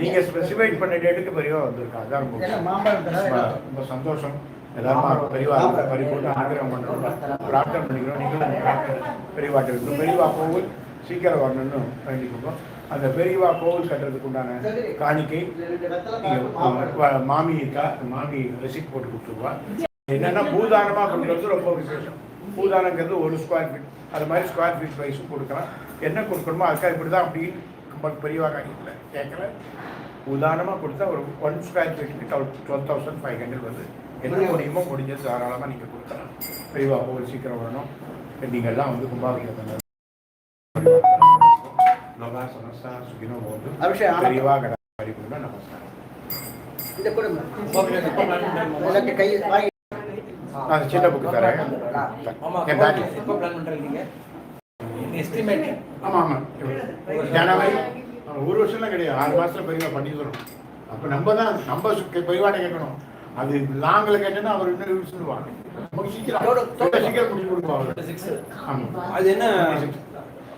நீங்க ஸ்பெசிஃபை பண்ண டேட்டுக்கு பெரியவா வந்திருக்கா? அதான் ரொம்ப சந்தோஷம். எல்லாரும் பெரியவா பரிபூர்ண அனுகிரகம் பண்றோம் பிரார்த்தனை பண்ணிக்கிறோம். நீங்களும் பெரியவாட்ட இருக்கணும் பெரியவா கோவில் சீக்கிரம் வரணும்னு வேண்டிக்கிறோம் அந்த பெரியவா கோவில் கட்டுறதுக்கு உண்டான காணிக்கை வ- மாமி ரெசிப்ட் போட்டு கொடுத்துருவா. என்னன்னா பூதானமா கொடுக்கறது ரொம்ப விசேஷம். பூதானங்கிறது ஒரு ஸ்கொயர் ஃபீட் அது மாதிரி ஸ்கொயர் ஃபீட் ப்ரைஸும் கொடுக்கலாம் என்ன கொடுக்கணுமோ அதுக்காக இப்படி தான் அப்படின்னு ரொம்ப பெரியவா காணிக்கல கேட்கல உதாரணமாக கொடுத்தா ஒரு ஒன் ஸ்கொயர் ஃபீட்டுக்கு டுவெல் தௌசண்ட் ஃபைவ் ஹண்ட்ரட் வந்து என்ன முடியுமோ முடிஞ்சது தாராளமாக நீங்கள் கொடுக்கலாம். பெரியவா கோவில் சீக்கிரம் வரணும். நீங்கள்லாம் வந்து பரிபூர்ண நமஸ்காரம். சின்ன புக்கு தரேன். எஸ்டிமேட் ஆமாம் ஆமாம் ஜனவரி. ஒரு வருஷம்லாம் கிடையாது. ஆறு மாசத்துல பெரியவா பண்ணி தரணும் அப்போ நம்ம தான் நம்ம பெரியவாட்ட கேட்கணும். அது லாங்கில் கேட்டோன்னா அவர் இன்னும் சொல்லுவாங்க நமக்கு சீக்கிரம் ரொம்ப சீக்கிரம் முடிச்சு கொடுப்பாங்க சிக்ஸ் ஆமாம் அது என்ன?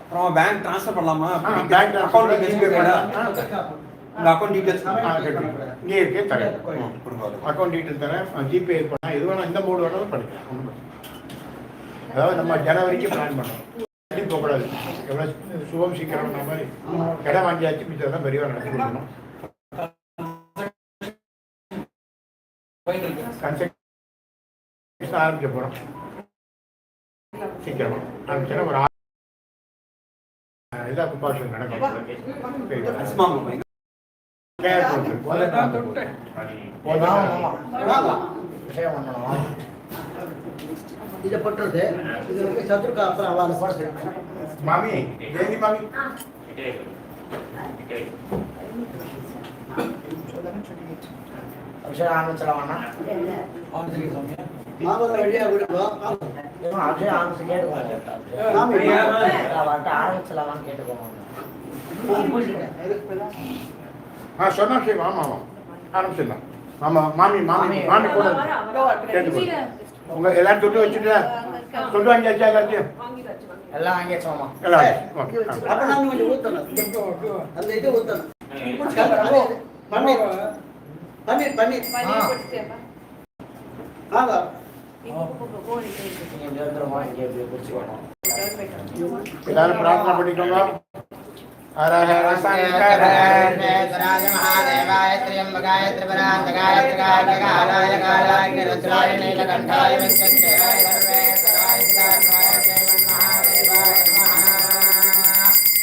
அப்புறம் பேங்க் ட்ரான்ஸ்ஃபர் பண்ணலாமா? transfer அக்கௌண்ட் பண்ணலாம். டீடைல்ஸ் ஆ. உங்க அக்கௌண்ட் கட்டி. இங்கே இருக்கே தரேன். அக்கௌண்ட் டீட்டெயில் தரேன். ஜிபே பண்ணா எது வேணா இந்த மூடு வேணாலும் பண்ணிக்கலாம். அதாவது நம்ம ஜனவரிக்கு பிளான் பண்ணோம் கட்டி போகக்கூடாது எவ்வளோ சுபம் சீக்கிரம் மாதிரி இடம் வாங்கியாச்சு மிச்சம் தான் பெரியவா நடத்தி கொடுக்கணும் கன்ஸ்ட்ரக்ஷன் ஆரம்பிக்க போகிறோம் சீக்கிரமா ஆரம்பிச்சா ஒரு இதாக குப்பாஷன் நடக்கும் விஷயம் பண்ணணும் இதை போட்டுறது. இது வந்து சத்ருக்கா அப்புறம் அவளை போட மாமி ஜெயந்தி மாமி. அபிஷேகம் சாமி மாமல்ல வழியா விடுவோம் அபிஷேகம் ஆரம்பிச்சு கேட்டுக்கோங்க ஆரம்பிச்சலாமான்னு கேட்டுக்கோங்க ஆ சொன்னா சரி ஆமா ஆமா ஆரம்பிச்சிடலாம். ஆமா மாமி மாமி மாமி கூட உங்க எல்லாரும் தொட்டு வச்சுட்டு தொட்டு வாங்கியாச்சா எல்லாத்தையும்? எல்லாம் வாங்கியாச்சோமா எல்லாம் ஓகே அப்ப நாங்க கொஞ்சம் ஊத்தணும். அந்த இது ஊத்தணும். பன்னீர் பன்னீர். பன்னீர். பிடிச்சிக்கணும் எல்லாரும் பிரார்த்தனை பண்ணிக்கோங்க. हर हर शंकर हरेन्द्राय महादेवाय त्र्यम्बकाय त्रिपुरान्तकाय त्रिकालकालाय कालाय रुद्राय नीलकण्ठाय विश्वक्षयाय सर्वेश्वराय सिद्धार्थाय श्रीमन्महादेवाय नमः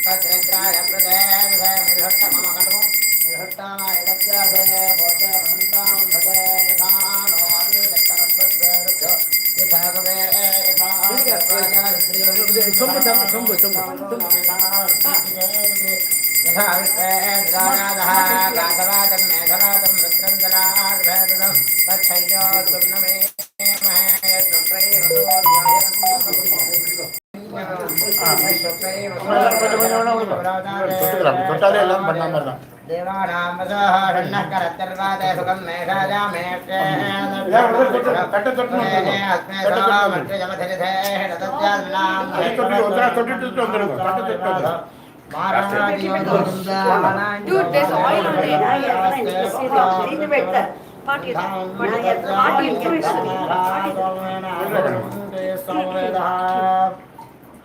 तद्रुद्राय प्रदेशय मृहट्टमकटो मृहट्टामाय तत्यासे भोजे भवन्तां भजे निधानो अभिदत्तरत्वस्य रुद्र यथा कवे சொம்பு தர சொம்பு சொம்பு यथा विश्वे निरानादः कान्तवादं मेघवादं रुद्रं जलार्भेदं तच्छय्यो तुर्णमे தொட்டாலே எல்லாரும் பண்ண மாதிரி தான்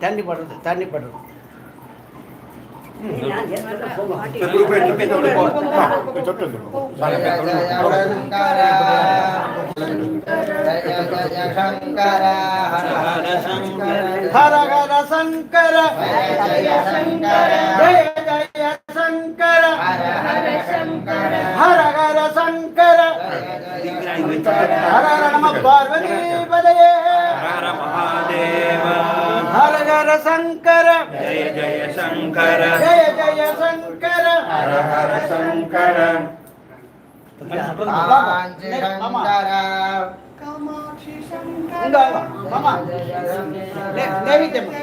தண்ணி படுறது தண்ணி படுறது శంకర హర హర శంకర జయ శంకర జయ జయ శంకర హర హర శంకర హర హర శంకర హర హర నమ Parvati పదయే. Hara Sankara Jaya Jaya Sankara Jaya Jaya Sankara Hara Hara Sankara Panji Sankara Kamachi Sankara Mama. Nevi Temu.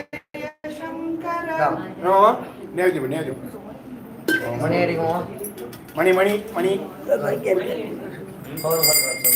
Sankara Nama, Nevi Temu, Mama Temu. Mani Eri Mani, Mani, Mani. Mama Mani, Mani, Mani, Mani,